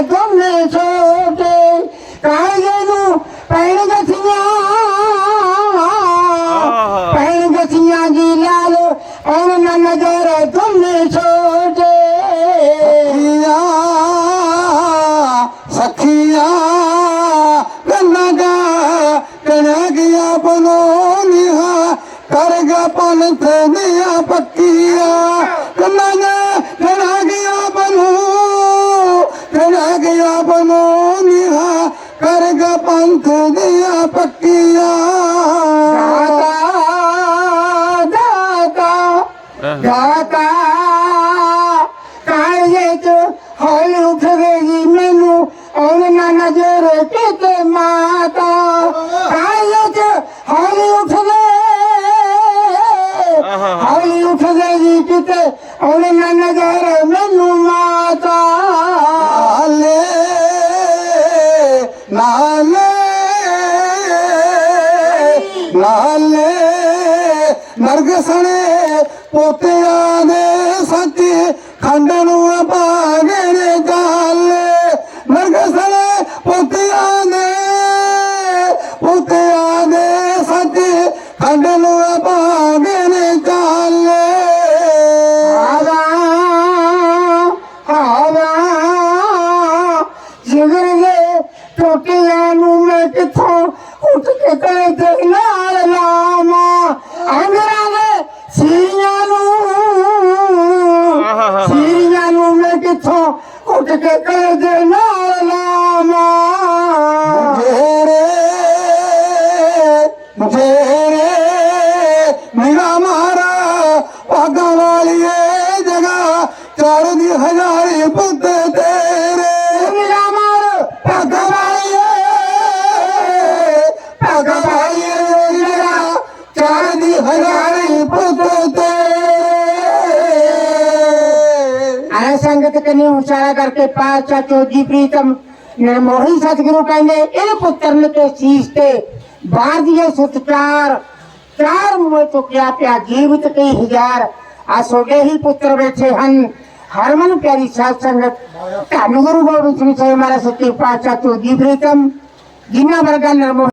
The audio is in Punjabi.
ਦੋਨੇ ਛੋਟੇ ਕਾਇਦੇ ਨੂੰ ਪੈਣ ਗਸੀਆਂ ਪੈਣ ਗਸੀਆਂ ਜੀ ਲਾਲ ਐਨ ਨਾ ਨਜ਼ਰ ਦੋਨੇ ਛੋਟੇ ਸਖੀਆਂ ਸਖੀਆਂ ਕੰਨਾ ਗਾ ਕਨਾ ਗਿਆ ਬਨੋ ਨਿਹਾ ਕਰ ਗਾ ਪਨ ਤੇ ਮੋਨੀਆ ਕਰਗਾ ਪੰਥ ਦੀਆਂ ਪੱਕੀਆਂ। ਦਾਤਾ ਦਾਤਾ ਦਾਤਾ ਕਾਇਏ ਚ ਹੋਈ ਉੱਠ ਗਈ ਮੈਨੂੰ ਉਹਨਾਂ ਨਜ਼ਰ ਕਿਤੇ ਮਾਤਾ। ਕਾਇਏ ਚ ਹੋਈ ਉੱਠ ਗਈ ਹੋਈ ਉੱਠ ਗਈ ਕਿਤੇ ਉਹਨਾਂ ਨਜ਼ਰ ਮੈਨੂੰ ਮਾਤਾ। ਨਾਲੇ ਨਰਗਸਣੇ ਪੋਤਿਆਂ ਦੇ ਸੱਚ ਖੰਡ ਨੂੰ ਭਾਗੇ ਨੇ ਨਰਗ ਸਣੇ ਪੋਤਿਆਂ ਦੇ ਪੋਤਿਆਂ ਦੇ ਸੱਚ ਖੰਡ ਨੂੰ ਭਾਗੇ ਨੇ ਜਾਲੇ। ਹਵਾ ਹਵਾ, ਜਿਗਰ ਦੇ ਟੋਟੀਆਂ ਨੂੰ ਮੈਂ ਕਿੱਥੋਂ ਉੱਠ ਕੇ ਤੇ ਦੇ ਨਾਲ ਲਾਵਾਂ ਅੰਗਰਾਂ ਦੇ ਸੀਰੀਆਂ ਨੂੰ ਸੀਰੀਆਂ ਨੂੰ ਮੈਂ ਕਿੱਥੋਂ ਉੱਠ ਕੇ ਤੇ ਦੇ ਨਾਲ ਲਾਵਾਂ ਤੇਰੇ ਤੇਰੇ ਮੇਰਾ ਮਾਰਾ ਪਾਗਾਂ ਵਾਲੀਏ ਜਗਾ ਚੜਦੀ ਹਜ਼ਾਰੇ ਪੁੱਤ ਤੇਰੇ ਸੰਗਤ ਕਨੀ ਉਚਾਰਾ ਕਰਕੇ ਪਾਚਾ ਚੋਜੀ ਪ੍ਰੀਤਮ ਨਿਰਮੋਹੀ ਸਤਿਗੁਰੂ ਕਹਿੰਦੇ, ਇਹ ਪੁੱਤਰ ਤੇ ਸੀਸ ਤੇ ਬਾਰਦੀਏ ਸਤਕਾਰ ਚਾਰ ਮੂਹੇ ਚੁੱਕਿਆ ਪਿਆ, ਜੀਵਤ ਕਈ ਹਜ਼ਾਰ। ਆ ਸੋਡੇ ਹੀ ਪੁੱਤਰ ਬੈਠੇ ਹਨ। ਹਰਮਨ ਪਿਆਰੀ ਸਾਧ ਸੰਗਤ, ਧੰਨ ਗੁਰੂ ਗੋਬਿੰਦ ਸਿੰਘ ਸਾਹਿਬ ਮਹਾਰਾਜ ਸੱਚੇ ਪਾਤਸ਼ਾਹ ਚੋਜੀ ਪ੍ਰੀਤਮ, ਜਿਨ੍ਹਾਂ ਵਰਗਾ ਨਿਰਮੋਹੀ